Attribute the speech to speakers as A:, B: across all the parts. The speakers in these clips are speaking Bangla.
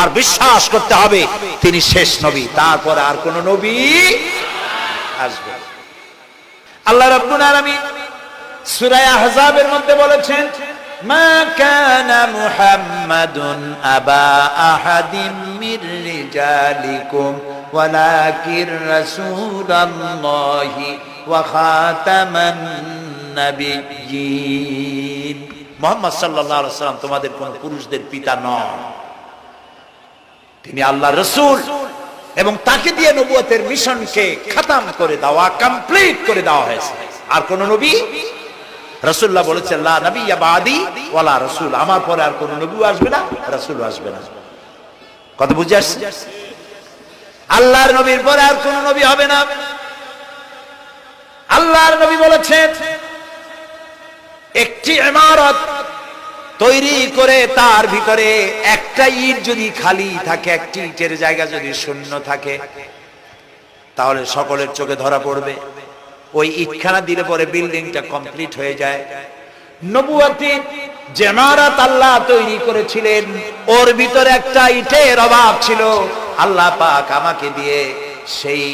A: আর বিশ্বাস করতে হবে, তিনি শেষ নবী, তারপর আর কোন নবী আসবে আল্লাহ রাব্বুল আলামিন সূরা আহজাবের মধ্যে বলেছেন, মা কানা মুহাম্মাদুন আবা আহাদিম মির রিজালিকুম ওয়ালাকিন রাসূলুল্লাহি ওয়া খাতামান নাবিয়্যিন। মুহাম্মদ সাল্লাল্লাহু আলাইহি তোমাদের কোন পুরুষদের পিতা নন। তিনি আল্লাহ রসুল এবং তাকে দিয়ে নবুয়তের মিশনকে খতম করে দেওয়া কমপ্লিট করে দেওয়া হয়েছে। আর কোন নবী? রসুল্লাহ বাদি ওয়ালা রসুল। আমার পরে আর কোন নবী আসবে না, রসুল আসবে না। কত বুঝে আসছে? আল্লাহর নবীর পরে আর কোন নবী হবে না। আল্লাহর নবী বলেছেন, একটি ইমারত তৈরি করে তার ভিতরে একটা ইট যদি খালি থাকে, একটি ইটের জায়গা যদি শূন্য থাকে, তাহলে সকলের চোখে ধরা পড়বে। ওই ইটখানা দিলে পরে বিল্ডিংটা কমপ্লিট হয়ে যায়। নবুয়াতি জেমারাত আল্লাহ তৈরি করেছিলেন। ওর ভিতরে একটা ইটের অভাব ছিল। আল্লাহ পাক আমাকে দিয়ে সেই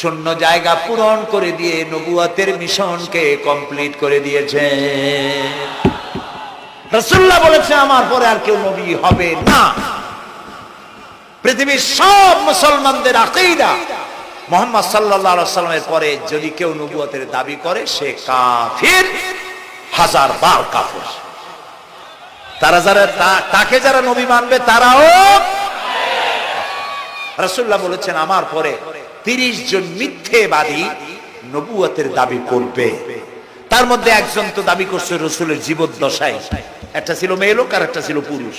A: শূন্য জায়গা পূরণ করে দিয়ে নবুয়াতের মিশনকে কমপ্লিট করে দিয়েছেন। রসুল্লাহ বলেছে, আমার পরে আর কেউ নবী হবে না। পৃথিবীর সব মুসলমানদের আকিদা। মোহাম্মদ সাল্লাহ সাল্লামের পরে যদি কেউ নবুয়তের দাবি করে, সে কাফির, হাজার বার কাফির। তারা যারা তাকে যারা নবী মানবে, তারাও রসুল্লাহ বলেছেন, আমার পরে তিরিশ জন মিথ্যেবাদী নবুয়তের দাবি করবে। তার মধ্যে একজন তো দাবি করছে রসুলের জীবদ্দশায়। একটা ছিল মেয়ে লোক আর একটা ছিল পুরুষ।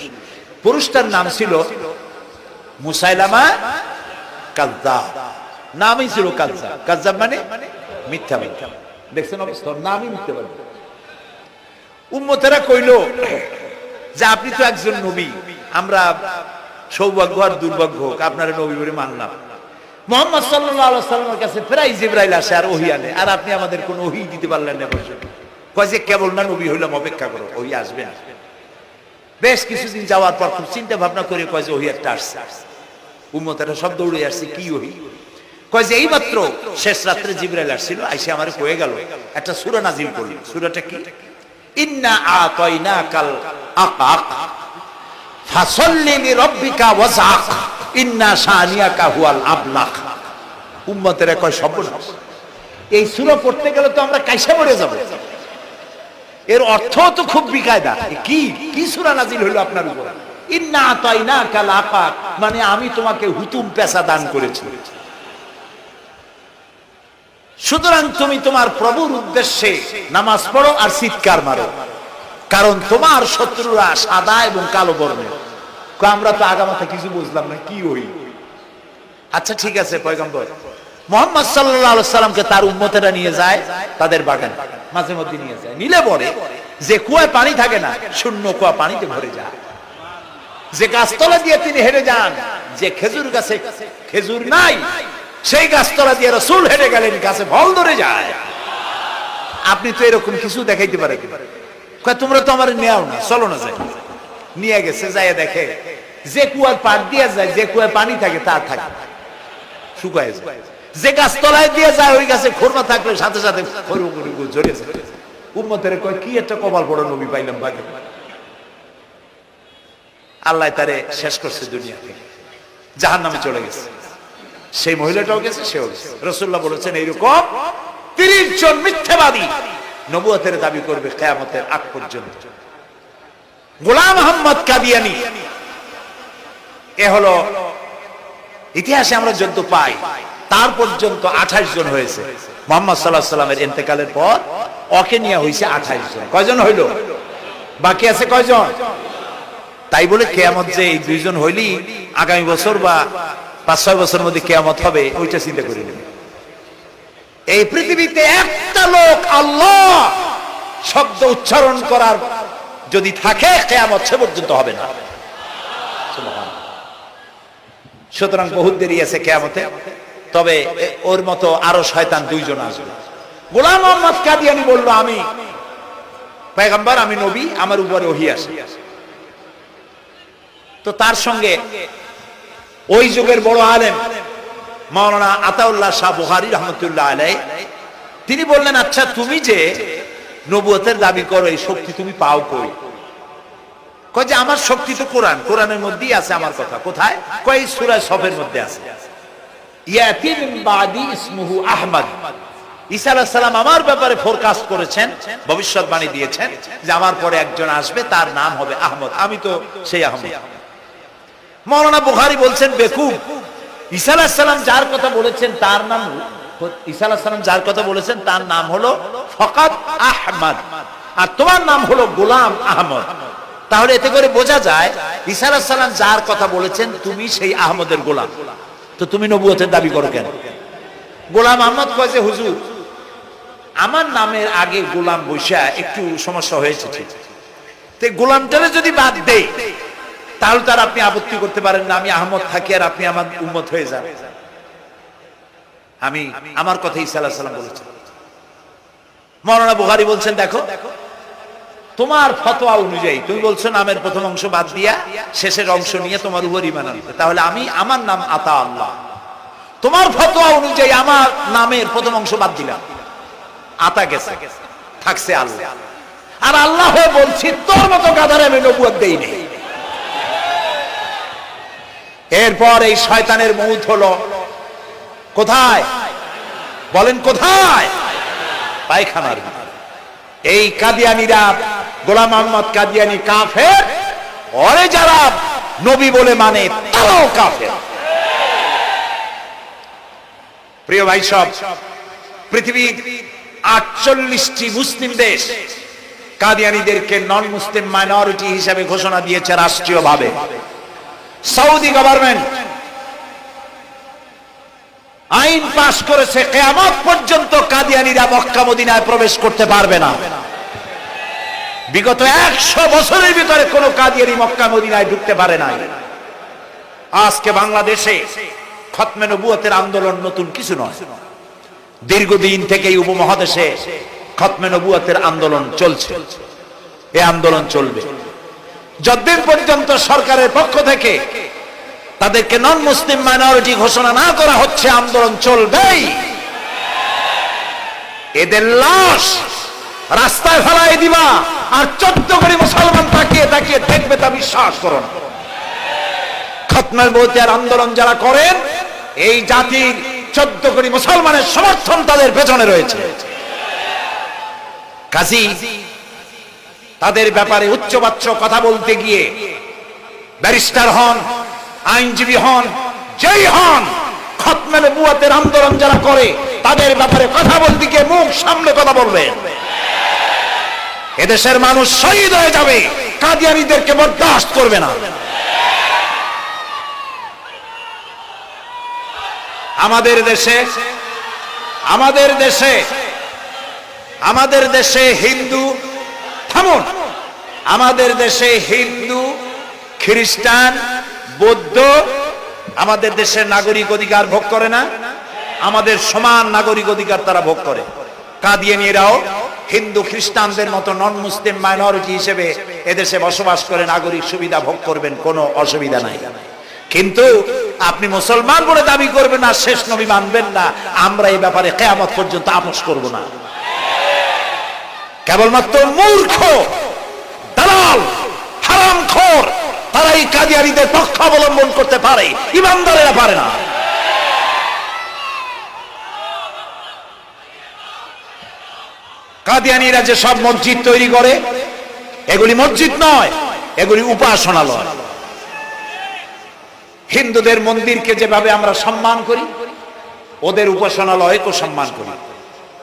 A: পুরুষটার নাম ছিল মুসাইলামা কাজ্জাব। নামই ছিল কাজ্জাব। কাজ্জাব মানে মিথ্যা মিথ্যা দেখছেন অবস্থা? নামই মিথ্যা বলে। উম্মতেরা কইল যে আপনি তো একজন নবী, আমরা সৌভাগ্য আর দুর্ভাগ্য হোক, আপনারা নবী বলে মানলাম। মোহাম্মদ সাল্লাহ সাল্লামের কাছে প্রায় জিব্রাইল আসে আর ওহি আনে। আর আপনি আমাদের কোনো ওহি দিতে পারলেন না বসে। কয় যে, কেবল না, নবী হইলাম, অপেক্ষা করো, ওহি আসবে বেশ কিছুদিন যাওয়ার পর খুব চিন্তা ভাবনা করে কয় যে, ওহি একটা আসছে। উম্মতেরা সব দৌড়ে আসছে, কি ওহি? কয় যে, এই মাত্র শেষ রাত্রে জিব্রাইল আসছিল, আইসে আমার কয়ে গেল, একটা সূরা নাজিল করল সূরাটা কি? ইন্না আতাইনা কাল আকাক, ফাসল্লি লিরাব্বিকা ওয়াজআক। উম্মতের সর্বনাশ। এই সূরা পড়তে গেলে তো আমরা কাইসা যাব। এর অর্থ তো খুব বিকায়দা। কি কি সূরা নাজিল হলো আপনার উপর? ইন্না আতাইনা কাল আকাক মানে আমি তোমাকে হুতুম পেশা দান করেছি। সুতরাং তুমি তোমার প্রভুর উদ্দেশ্যে নামাজ পড়ো আর চিৎকার মারো। কারণ তোমার শত্রুরা সাদা এবং কালো বর্ণের। আমরা তো আগামাথা কিছু বুঝলাম না, কি হই আচ্ছা ঠিক আছে, পয়গম্বর। মোহাম্মদ সাল্লাহ সাল্লামকে তার উম্মতেরা নিয়ে যায়, তাদের বাগান, মাঝে মধ্যে নিয়ে যায়। নিলে পরে যে কুয়ায় পানি থাকে না, শূন্য কুয়া পানিতে ভরে যায়। যে গাছতলা দিয়ে তিনি হেরে যান, যে খেজুর গাছে খেজুর নাই, সেই গাছতলা দিয়ে রসুল হেরে গেলেন, গাছে ফল ধরে যায়। আপনি তো এরকম কিছু দেখাইতে পারে তোমরা তো আমার নেও না, চলো না যাই। নিয়ে গেছে যাই দেখে। যে কুয়ার পাট দিয়ে যায়, যে কুয়ায় পানি থাকে তার থাকে। শুকায় যায়। যে গাছ তলায় দিয়ে যায়, ওই গাছে খোরমা থাকলে সাথে সাথে যায়। উম্মতের কয়, কি একটা কপাল নবী পাইলাম ভাগে আল্লাহ তারে শেষ করছে দুনিয়া থেকে। জাহান নামে চলে গেছে। সেই মহিলাটাও গেছে, সেও গেছে। রসুল্লাহ বলেছেন, এইরকম তিরিশ জন মিথ্যাবাদী নবুয়তের দাবি করবে কেয়ামতের আগ পর্যন্ত। গোলাম আহম্মদ কাদিয়ানি। এ হলো ইতিহাসে আমরা যদ্য পাই, তার পর্যন্ত আঠাশ জন হয়েছে। মোহাম্মদ সাল্লাহ সাল্লামের এতেকালের পর ওকে নিয়ে হয়েছে আঠাশ জন। কয়জন হইল? বাকি আছে কয়জন? তাই বলে কেয়ামত যে এই দুইজন হইলি আগামী বছর বা পাঁচ, ছয় বছর মধ্যে কেয়ামত হবে, ওইটা চিন্তা করে এই পৃথিবীতে একটা লোক আল্লাহ শব্দ উচ্চারণ করার যদি থাকে, কেয়ামত সে পর্যন্ত হবে না। সুতরাং বহুত দেরি আছে কেয়ামতে। তবে ওর মতো আরও শয়তান দুইজন আসবে। গোলাম মোহাম্মদ কাদিয়ানি বলল, আমি পেগম্বর, আমি নবী, আমার উপরে ওহি আসে তো তার সঙ্গে ওই যুগের বড় আলেম মাওলানা আতাউল্লাহ শাহ বুহারি রহমতুল্লাহ আলাই তিনি বললেন আচ্ছা তুমি যে নবুয়তের দাবি করো, এই শক্তি তুমি পাও কই? কয় যে আমার শক্তি তো কোরআন, কোরআনের মধ্যেই আছে আমার কথা। কোথায়? কয় এই সূরা সফের মধ্যে আছে। বাদি ইসমুহু আহমদ। ঈসা সালাম আমার ব্যাপারে ফোরকাস্ট করেছেন, ভবিষ্যৎবাণী দিয়েছেন যে আমার পরে একজন আসবে, তার নাম হবে আহমদ। আমি তো সেই আহমদ। মৌলানা বুখারী বলছেন, বেকুব, ঈসা সালাম যার কথা বলেছেন, তার নাম ঈসা আলাইহিস যার কথা বলেছেন, তার নাম হলো ফকাত আহমদ। আর তোমার নাম হলো গোলাম আহমদ। তাহলে এতে করে বোঝা যায়, ঈসা আলাইহিস যার কথা বলেছেন, তুমি সেই আহমদের গোলাম। তো তুমি নবুয়তের দাবি করো কেন? গোলাম আহমদ কয় যে হুজুর, আমার নামের আগে গোলাম বৈশা একটু সমস্যা হয়েছে তো গোলামটারে যদি বাদ দেই, তাহলে তার আপনি আপত্তি করতে পারেন না, আমি আহমদ থাকি আর আপনি আমার উম্মত হয়ে যান। আমি আমার কথা ঈসা আলাইহিস সালাম বলেছেন। মৌলানা বুখারী বলছেন, দেখো, তোমার ফতোয়া অনুযায়ী, তুমি বলছো নামের প্রথম অংশ বাদ দিয়া শেষের অংশ নিয়ে তোমার উপর ইমান আনতে তাহলে আমি, আমার নাম আতা আল্লাহ। তোমার ফতোয়া অনুযায়ী আমার নামের প্রথম অংশ বাদ দিলাম। আতা গেছে, থাকছে আল্লাহ। আর আল্লাহ হয়ে বলছি, তোর মতো গাধারে আমি নবুয়ত দেই নেই। এরপর এই শয়তানের মৌত হলো কোথায়? বলেন কোথায়? পায়খানার। এই কাদিয়ানিরা গোলাম মোহাম্মদ কাদিয়ানি কাফের ওরে যারা নবী বলে মানে তারাও কাফের। প্রিয় ভাই সব, পৃথিবীর আটচল্লিশটি মুসলিম দেশ কাদিয়ানিদেরকে নন মুসলিম মাইনরিটি হিসেবে ঘোষণা দিয়েছে রাষ্ট্রীয়ভাবে। সৌদি গভর্নমেন্ট আইন পাশ করেছে, কেয়ামত পর্যন্ত কাদিয়ানিরা মক্কা মদিনায় প্রবেশ করতে পারবে না। বিগত একশো বছরের ভিতরে কোনো কাদিয়ানি মক্কা মদিনায় ঢুকতে পারে নাই। আজকে বাংলাদেশে খতমে নবুয়তের আন্দোলন নতুন কিছু নয়। দীর্ঘদিন থেকে এই উপমহাদেশে খতমে নবুয়তের আন্দোলন চলছে। এই আন্দোলন চলবে। যতদিন পর্যন্ত সরকারের পক্ষ থেকে তাদেরকে নন মুসলিম মাইনরিটি ঘোষণা না করা হচ্ছে, আন্দোলন চলবেই। এদের লাশ রাস্তায় ফেলাই দিবা, আর চোদ্দ কোটি মুসলমান তাকিয়ে তাকিয়ে দেখবে তা বিশ্বাস করুন খতমের বৌতিয়ার আন্দোলন যারা করেন, এই জাতির চোদ্দ কোটি মুসলমানের সমর্থন তাদের পেছনে রয়েছে। কাজী, তাদের ব্যাপারে উচ্চবাচ্য কথা বলতে গিয়ে ব্যারিস্টার হন আইনজীবী হন, যেই হন খতমের বুয়াতের আন্দোলন যারা করে, তাদের ব্যাপারে কথা বলতে গিয়ে মুখ সামনে কথা বলবে। এদেশের মানুষ শহীদ হয়ে যাবে, কাদিয়ানিদেরকে বরদাস্ত করবে না। আমাদের দেশে আমাদের দেশে আমাদের দেশে হিন্দু, থামুন, আমাদের দেশে হিন্দু, খ্রিস্টান বৌদ্ধ আমাদের দেশের নাগরিক অধিকার ভোগ করে না, আমাদের সমান নাগরিক অধিকার তারা ভোগ করে। কাদিয়ানিরাও হিন্দু খ্রিস্টানদের মতো নন মুসলিম মাইনরিটি হিসেবে এদেশে বসবাস করে নাগরিক সুবিধা ভোগ করবেন, কোনো অসুবিধা নাই। কিন্তু আপনি মুসলমান বলে দাবি করবেন না শেষ নবী মানবেন না, আমরা এই ব্যাপারে কেয়ামত পর্যন্ত আপোষ করব না। কেবলমাত্র মূর্খ, দালাল, হারামখোর তারা এই কাদিয়ারিদের পক্ষ অবলম্বন করতে পারে, ইমানদারেরা পারে না। কাদিয়ানিরা যে সব মসজিদ তৈরি করে, এগুলি মসজিদ নয়, এগুলি উপাসনালয়। হিন্দুদের মন্দিরকে যেভাবে আমরা সম্মান করি, ওদের উপাসনালয়কে সম্মান করি।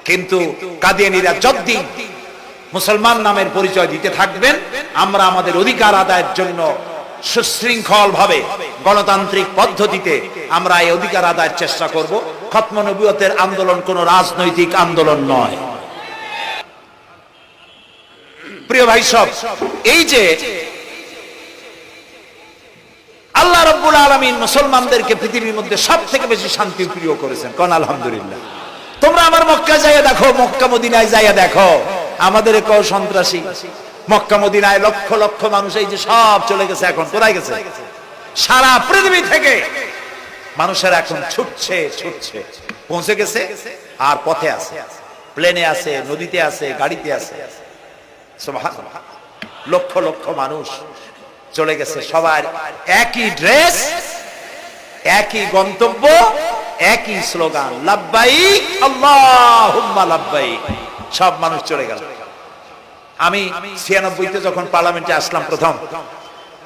A: কিন্তু কাদিয়ানিরা যতদিন মুসলমান নামের পরিচয় দিতে থাকবেন, আমরা আমাদের অধিকার আদায়ের জন্য সুশৃঙ্খল ভাবে গণতান্ত্রিক পদ্ধতিতে আমরা এই অধিকার আদায়ের চেষ্টা করব। খতম নবীয়তের আন্দোলন কোন রাজনৈতিক আন্দোলন নয়। প্রিয় ভাই সব, এই যে আল্লাহ রব্বুল আলমিন মুসলমানদেরকে পৃথিবীর মধ্যে সব থেকে বেশি শান্তি প্রিয় করেছেন, কন আলহামদুলিল্লাহ। তোমরা আমার মক্কা যাইয়া দেখো, মক্কা মদিনায় যাইয়া দেখো। আমাদের কেউ সন্ত্রাসী মক্কা মদিনায় লক্ষ লক্ষ মানুষ এই যে সব চলে গেছে এখন। কোথায় গেছে? সারা পৃথিবী থেকে মানুষের এখন ছুটছে ছুটছে। পৌঁছে গেছে আর পথে আছে। প্লেনে আছে, নদীতে আছে, গাড়িতে আছে। লক্ষ লক্ষ মানুষ চলে গেছে। সবার একই ড্রেস, একই গন্তব্য, একই স্লোগান, লাব্বাইক আল্লাহ লাব্বাইক। সব মানুষ চলে গেল। আমি ছিয়ানব্বইতে যখন পার্লামেন্টে আসলাম প্রথম,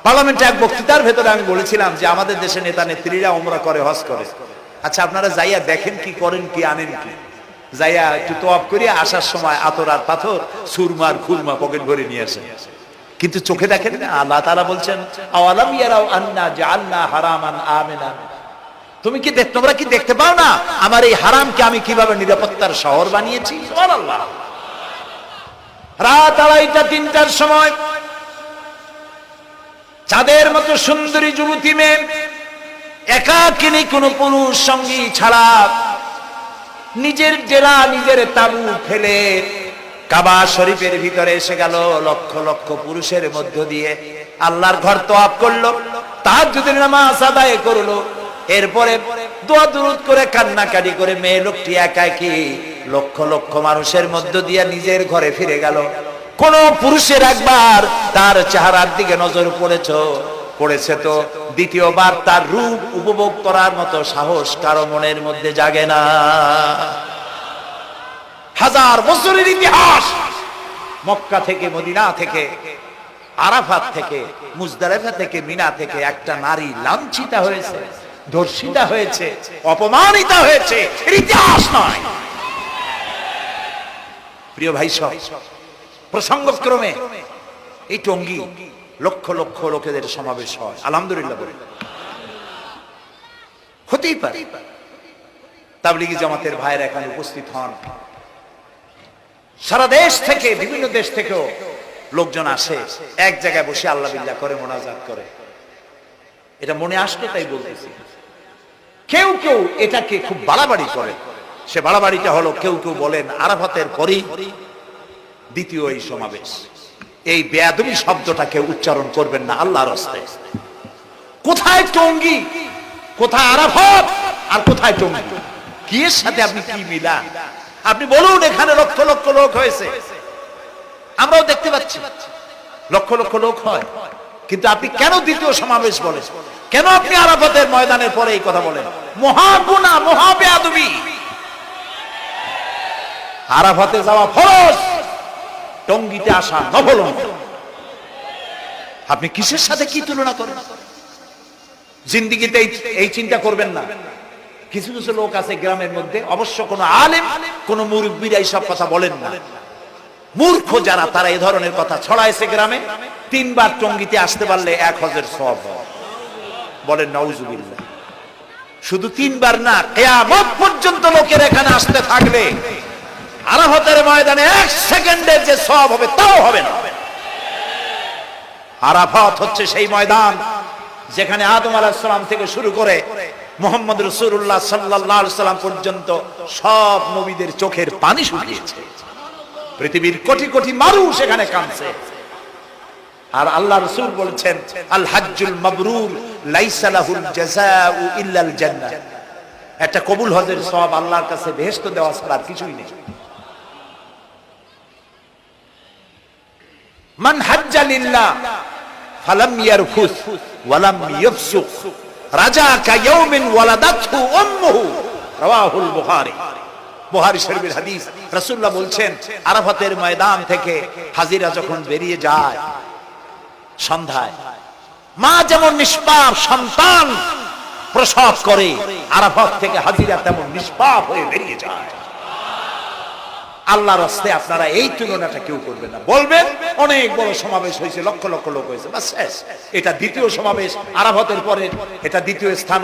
A: পার্লামেন্টে এক বক্তৃতার ভেতরে আমি বলেছিলাম যে আমাদের দেশে নেতা নেত্রীরা ওমরা করে, হজ করে। আচ্ছা আপনারা যাইয়া দেখেন কি করেন, কি আনেন কি? যাইয়া একটু তোয়াব করিয়া আসার সময় আতর আর পাথর সুরমার খুরমা পকেট ভরে নিয়ে আসেন। কিন্তু চোখে দেখেন না, আল্লাহ তারা বলছেন, আওয়ালাম ইয়ারাও আন্না জাআলনা হারামান আমিনা তুমি কি দেখ তোমরা কি দেখতে পাও না, আমার এই হারামকে আমি কীভাবে নিরাপত্তার শহর বানিয়েছি? সুবহানাল্লাহ। রাত আড়াইটা, তিনটার সময় চাঁদের মতো সুন্দরী যুবতী মেয়ে, একাকিনী কোন পুরুষ সঙ্গী ছাড়া নিজের জেলা, নিজের তাবু ফেলে কাবা শরীফের ভিতরে এসে গেল লক্ষ লক্ষ পুরুষের মধ্য দিয়ে। আল্লাহর ঘর তো আপ করল তার যদি নামাজ আদায় করল। এরপরে দোয়া দুরুদ করে, কান্নাকাটি করে মেয়ে লোকটি একা কি লক্ষ লক্ষ মানুষের মধ্য দিয়ে নিজের ঘরে ফিরে গেল। কোন পুরুষের একবার তার চেহারার দিকে নজর পড়েছ, পড়েছে তো। দ্বিতীয়বার তার রূপ উপভোগ করার মতো সাহস কারও মনের মধ্যে জাগে না। হাজার বছরের ইতিহাস, মক্কা থেকে, মদিনা থেকে, আরাফাত থেকে, মুজদালেফা থেকে, মিনা থেকে একটা নারী লাঞ্ছিতা হয়েছে। ধর্ষিতা হয়েছে, অপমানিতা হয়েছে ইতিহাস নয়। প্রিয় ভাই সব, প্রসঙ্গক্রমে এই টঙ্গী লক্ষ লক্ষ লোকেদের সমাবেশ হয়, আলহামদুলিল্লাহ বলে। হতেই পারে, তাবলিগি জামাতের ভাইয়ের এখানে উপস্থিত হন। সারা দেশ থেকে, বিভিন্ন দেশ থেকেও লোকজন আসে, এক জায়গায় বসে আল্লাহ বিল্লাহ করে, মোনাজাত করে। এটা মনে আসলে তাই বলতেছি। কেউ কেউ এটাকে খুব বাড়াবাড়ি করে। সে বাড়াবাড়িটা হলো কেউ কেউ বলেন আরাফাতের পরেই দ্বিতীয় এই সমাবেশ। এই বেয়াদবি শব্দটাকে উচ্চারণ করবেন না আল্লাহর হস্তে। কোথায় টঙ্গি? কোথায় আরাফাত? আর কোথায় টঙ্গি? কি এর সাথে আপনি কি মিলা? আপনি বলুন, এখানে লক্ষ লক্ষ লোক হয়েছে। আমরাও দেখতে পাচ্ছি। লক্ষ লক্ষ লোক হয়। কিন্তু আপনি কেন দ্বিতীয় সমাবেশ বলেন? কেন আপনি আরাফাতের ময়দানের পরে এই কথা বলেন? মহাগুনা, মহাবেয়াদবি। আরাফাতে যাওয়া ফরজ, টঙ্গিতে আসা নফল আপনি কিসের সাথে কি তুলনা করেন? জিন্দিগিতে এই- চিন্তা করবেন না। কিছু কিছু লোক আছে গ্রামের মধ্যে, অবশ্য কোনো আলেম, কোন মুরব্বীরা এইসব কথা বলেন না। মূর্খ যারা, তারা এই ধরনের কথা ছড়াইছে গ্রামে। তিনবার টঙ্গিতে আসতে পারলে এক হজের সব হয়। বলেন নওজুবিল্লাহ শুধু তিনবার না, কেয়ামত পর্যন্ত লোকের এখানে আসতে থাকলে আরাফতের ময়দানে এক সেকেন্ডের যে সব হবে, তাও হবে না। আরাফাত হচ্ছে সেই ময়দান যেখানে আদম আলাহিসাল্লাম থেকে শুরু করে মোহাম্মদ রসুল্লাহ সাল্লাহ সাল্লাম পর্যন্ত সব নবীদের চোখের পানি শুকিয়েছে। পৃথিবীর কোটি কোটি মানুষ এখানে কাঁদছে। আর আল্লাহ রসুল বলেছেন, আল হাজ্জুল মাবরুর, লাইসা লাহুল জাযাউ ইল্লাল একটা কবুল হজের সব আল্লাহর কাছে বেহেশত দেওয়া ছাড়া আর কিছুই নেই। মান হাজ্জা লিল্লাহ, ফালাম ইয়ারফুস, ওয়ালাম রাজা কায়াউমিন ওয়ালাদাতহু উম্মুহু, রাওয়াহুল বুখারী শরীফের হাদিস, রাসূলুল্লাহ বলছেন, আরাফাতের ময়দান থেকে হাজিরা যখন বেরিয়ে যায় সন্ধ্যায়। মা যেমন নিষ্পাপ, সন্তান প্রসব করে, আরাফাত থেকে হাজিরা তেমন নিষ্পাপ হয়ে বেরিয়ে যায়। আল্লাহর হস্তে আপনারা এই তুলনাটা কেউ করবেন না। বলবেন, অনেক বড় সমাবেশ হয়েছে, লক্ষ লক্ষ লোক হয়েছে বাস শেষ। এটা দ্বিতীয় সমাবেশ, আরাফতের পরে এটা দ্বিতীয় স্থান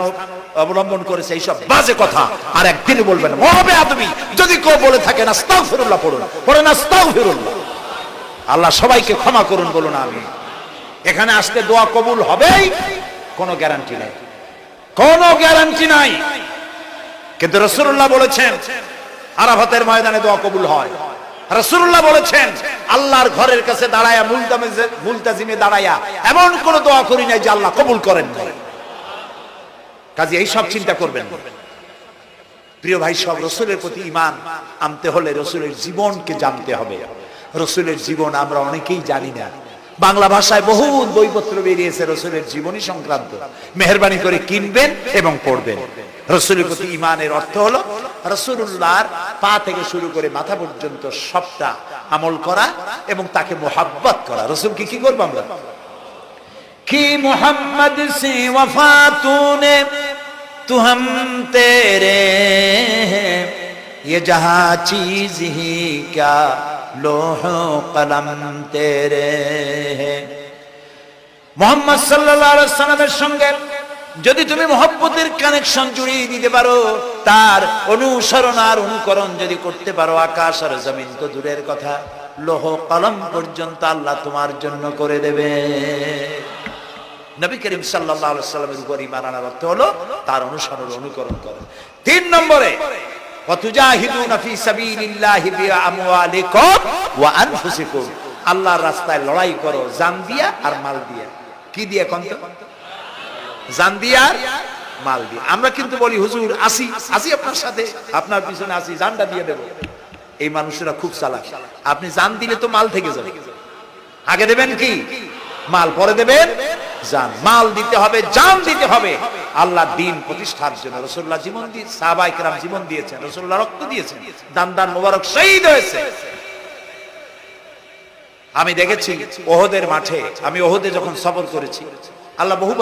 A: অবলম্বন করেছে, এইসব বাজে কথা। আর একদিন বলবেন হবে আদমি, যদি কেউ বলে থাকেন আস্তাও ফিরুল্লাহ পড়ুন, পড়েন আস্তাও ফিরুল্লাহ আল্লাহ সবাইকে ক্ষমা করুন, বলুন আমি এখানে আসতে দোয়া কবুল হবেই, কোনো গ্যারান্টি নাই। কোনো গ্যারান্টি নাই। কিন্তু রসুল্লাহ বলেছেন, আরাফাতের ময়দানে দোয়া কবুল হয়। রসুল্লাহ বলেছেন, আল্লাহর ঘরের কাছে দাঁড়ায়া মুলতাজিমে দাঁড়ায়া এমন কোন দোয়া করি নাই যে আল্লাহ কবুল করেন নাই। কাজে, এই সব চিন্তা করবেন। প্রিয় ভাই, সব রসুলের প্রতি ইমান আনতে হলে রসুলের জীবনকে জানতে হবে। রসুলের জীবন আমরা অনেকেই জানি না। বাংলা ভাষায় বহু বইপত্র বেরিয়েছে রসুলের জীবনী সংক্রান্ত মেহরবানি করে কিনবেন এবং পড়বেন রসুলের প্রতি ইমানের অর্থ হলো রসুল্লাহর পা থেকে শুরু করে মাথা পর্যন্ত সবটা আমল করা এবং তাকে মোহাব্বত করা রসুলকে কি করবো আমরা
B: कि मोहम्मद से वफा तूने तू हम तेरे हैं ये जहां चीज ही क्या লোহ কলম তেরে মোহাম্মদ সাল্লাহ সালামের সঙ্গে যদি তুমি মহব্বতের কানেকশন জুড়িয়ে দিতে পারো, তার অনুসরণ আর অনুকরণ যদি করতে পারো, আকাশ আর জমিন তো দূরের কথা। লোহ কলম পর্যন্ত আল্লাহ তোমার জন্য করে দেবে।
A: নবী করিম সাল্লাহ সাল্লামের গরিব আনার অর্থ হলো তার অনুসরণ, অনুকরণ করে। তিন নম্বরে রাস্তায় লড়াই করো জান দিয়া আর মাল দিয়া কি দিয়ে কোন তো? জান দিয়া মাল দিয়ে আমরা কিন্তু বলি, হুজুর, আসি আসি আপনার সাথে, আপনার পিছনে আসি, জানটা দিয়ে দেব। এই মানুষেরা খুব চালাক। আপনি জান দিলে তো মাল থেকে যাবে। আগে দেবেন কি? মাল পরে দেবেন? জান, মাল দিতে হবে, জান দিতে হবে। আল্লাহ দিন প্রতিষ্ঠার জন্য রসুল্লাহ জীবন দিয়ে সাহবা ইকরাম জীবন দিয়েছেন, রসুল্লাহ রক্ত দিয়েছেন, দান দান মোবারক শহীদ হয়েছে। আমি দেখেছি ওহদের মাঠে, আমি ওহদে যখন সফর করেছি, আল্লাহ বহু